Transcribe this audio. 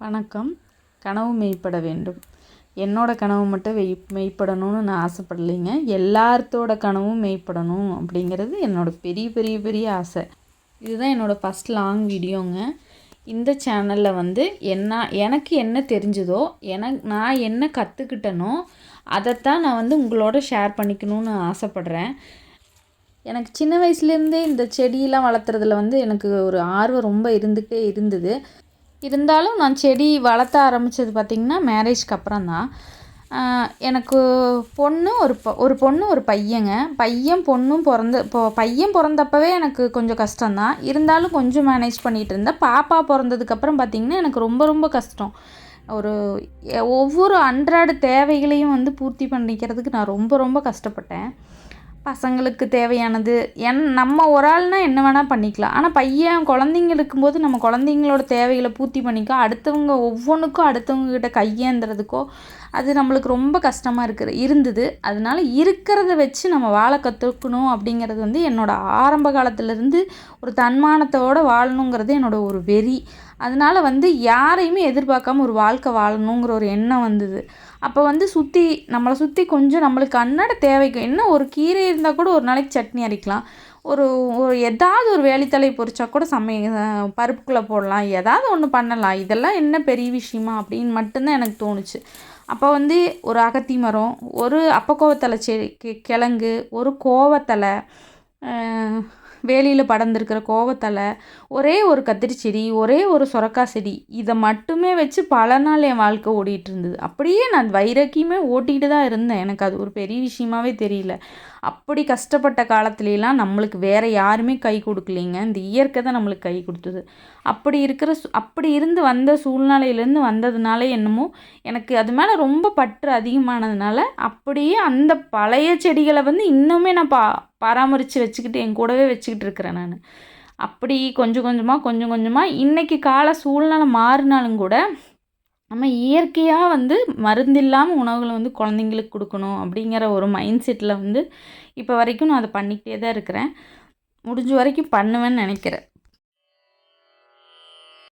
வணக்கம். கனவு மெய்ப்பட வேண்டும். என்னோட கனவு மட்டும் வெய் மெய்ப்படணும்னு நான் ஆசைப்படலைங்க. எல்லாத்தோட கனவும் மெய்ப்படணும் அப்படிங்கிறது என்னோட பெரிய பெரிய பெரிய ஆசை. இதுதான் என்னோடய ஃபஸ்ட் லாங் வீடியோங்க இந்த சேனலில் வந்து என்ன எனக்கு என்ன தெரிஞ்சதோ எனக்கு நான் என்ன கற்றுக்கிட்டனோ அதைத்தான் நான் வந்து உங்களோட ஷேர் பண்ணிக்கணும்னு ஆசைப்பட்றேன். எனக்கு சின்ன வயசுலேருந்தே இந்த செடியெலாம் வளர்த்துறதுல வந்து எனக்கு ஒரு ஆர்வம் ரொம்ப இருந்துகிட்டே இருந்தது. இருந்தாலும் நான் செடி வளர்த்த ஆரம்பித்தது பார்த்திங்கன்னா மேரேஜ்க்கு அப்புறம் தான் எனக்கு பொண்ணு ஒரு பொ ஒரு பொண்ணு ஒரு பையங்க. பையன் பொண்ணும் பிறந்த இப்போ பையன் பிறந்தப்பவே எனக்கு கொஞ்சம் கஷ்டம்தான். இருந்தாலும் கொஞ்சம் மேனேஜ் பண்ணிகிட்டு இருந்தேன். பாப்பா பிறந்ததுக்கப்புறம் பார்த்திங்கன்னா எனக்கு ரொம்ப ரொம்ப கஷ்டம். ஒரு ஒவ்வொரு அன்றாட தேவைகளையும் வந்து பூர்த்தி பண்ணிக்கிறதுக்கு நான் ரொம்ப ரொம்ப கஷ்டப்பட்டேன். பசங்களுக்கு தேவையானது. என் நம்ம ஒரு ஆள்னா என்ன வேணால் பண்ணிக்கலாம். ஆனால் பையன் குழந்தைங்க இருக்கும்போது நம்ம குழந்தைங்களோட தேவைகளை பூர்த்தி பண்ணிக்க. அடுத்தவங்க ஒவ்வொன்றுக்கும் அடுத்தவங்கக்கிட்ட கையேந்துறதுக்கோ அது நம்மளுக்கு ரொம்ப கஷ்டமாக இருக்குது இருந்தது. அதனால இருக்கிறத வச்சு நம்ம வாழ கற்றுக்கணும் அப்படிங்கிறது வந்து என்னோடய ஆரம்ப காலத்துலேருந்து ஒரு தன்மானத்தோடு வாழணுங்கிறது என்னோடய ஒரு வெறி. அதனால வந்து யாரையுமே எதிர்பார்க்காம ஒரு வாழ்க்கை வாழணுங்கிற ஒரு எண்ணம் வந்தது. அப்போ வந்து சுற்றி நம்மளை சுற்றி கொஞ்சம் நம்மளுக்கு அன்னாட தேவைக்கு என்ன ஒரு கீரை இருந்தால் கூட ஒரு நாளைக்கு சட்னி அரைக்கலாம். ஒரு ஒரு எதாவது ஒரு வேலித்தலை பொரிச்சா கூட சமைய பருப்புக்குள்ளே போடலாம். ஏதாவது ஒன்று பண்ணலாம். இதெல்லாம் என்ன பெரிய விஷயமா அப்படின்னு மட்டும்தான் எனக்கு தோணுச்சு. அப்போ வந்து ஒரு அகத்தி மரம் ஒரு அப்பக்கோவத்தலை செடி கிழங்கு ஒரு கோவத்தலை வேலியில் படர்ந்துருக்கிற கோவத்தலை ஒரே ஒரு கத்திரி செடி ஒரே ஒரு சுரக்காய் செடி இதை மட்டுமே வச்சு பல நாள் என் வாழ்க்கை ஓடிட்டு இருந்தது. அப்படியே நான் வைரக்கியுமே ஓட்டிகிட்டு தான் இருந்தேன். எனக்கு அது ஒரு பெரிய விஷயமாவே தெரியல. அப்படி கஷ்டப்பட்ட காலத்துலலாம் நம்மளுக்கு வேறு யாருமே கை கொடுக்கலைங்க. இந்த இயற்கை தான் நம்மளுக்கு கை கொடுத்தது. அப்படி இருக்கிற அப்படி இருந்து வந்த சூழ்நிலையிலேருந்து வந்ததுனால என்னமோ எனக்கு அது மேலே ரொம்ப பற்று அதிகமானதுனால அப்படியே அந்த பழைய செடிகளை வந்து இன்னுமே நான் பா பராமரித்து வச்சுக்கிட்டு என் கூடவே வச்சுக்கிட்டு இருக்கிறேன் நான். அப்படி கொஞ்சம் கொஞ்சமாக கொஞ்சம் கொஞ்சமாக இன்றைக்கி கால சூழ்நிலை மாறினாலும் கூட நம்ம இயற்கையாக வந்து மருந்தில்லாமல் உணவுகளை வந்து குழந்தைங்களுக்கு கொடுக்கணும் அப்படிங்கிற ஒரு மைண்ட் செட்டில் வந்து இப்போ வரைக்கும் நான் அதை பண்ணிக்கிட்டே தான் இருக்கிறேன். முடிஞ்ச வரைக்கும் பண்ணுவேன்னு நினைக்கிறேன்.